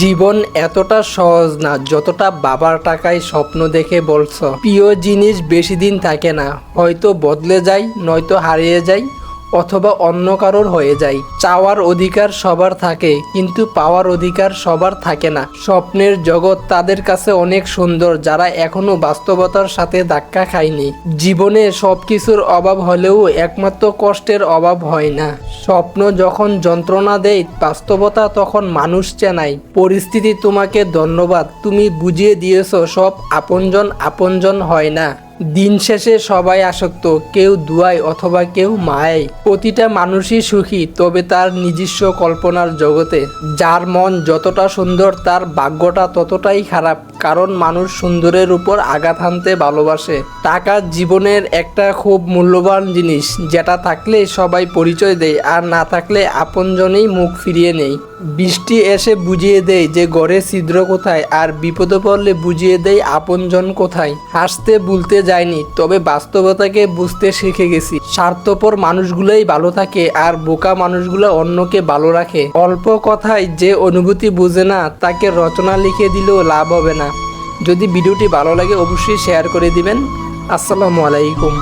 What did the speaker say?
জীবন এতটা সহজ না, যতটা বাবার টাকায় স্বপ্ন দেখে বলছ। প্রিয় জিনিস বেশি দিন থাকে না, হয়তো বদলে যায়, নয়তো হারিয়ে যায়, অথবা অন্য কারোর হয়ে যায়। চাওয়ার অধিকার সবার থাকে, কিন্তু পাওয়ার অধিকার সবার থাকে না। স্বপ্নের জগৎ তাদের কাছে অনেক সুন্দর, যারা এখনও বাস্তবতার সাথে ধাক্কা খায়নি। জীবনে সবকিছুর অভাব হলেও একমাত্র কষ্টের অভাব হয় না। স্বপ্ন যখন যন্ত্রণা দেয়, বাস্তবতা তখন মানুষ চেনাই পরিস্থিতি তোমাকে ধন্যবাদ। তুমি বুঝিয়ে দিয়েছ, সব আপনজন আপনজন হয় না। দিন শেষে সবাই আসক্ত, কেউ দুয়ায় অথবা কেউ মায় প্রতিটা মানুষই সুখী, তবে তার নিজস্ব কল্পনার জগতে। যার মন যতটা সুন্দর, তার ভাগ্যটা ততটাই খারাপ। কারণ মানুষ সুন্দরের উপর আঘাত হানতে ভালোবাসে। টাকা জীবনের একটা খুব মূল্যবান জিনিস, যেটা থাকলে সবাই পরিচয় দেয়, আর না থাকলে আপনজনেই মুখ ফিরিয়ে নেই বৃষ্টি এসে বুঝিয়ে দেয় যে গড়ে ছিদ্র কোথায়, আর বিপদে পড়লে বুঝিয়ে দেয় আপনজন কোথায়। হাসতে ভুলতে যায়নি, তবে বাস্তবতাকে বুঝতে শিখে গেছি। স্বার্থপর মানুষগুলোই ভালো থাকে আর বোকা মানুষগুলো অন্যকে ভালো রাখে। অল্প কথায় যে অনুভূতি বুঝে না, তাকে রচনা লিখে দিলেও লাভ হবে না। যদি ভিডিওটি ভালো লাগে, অবশ্যই শেয়ার করে দিবেন। আসসালামু আলাইকুম।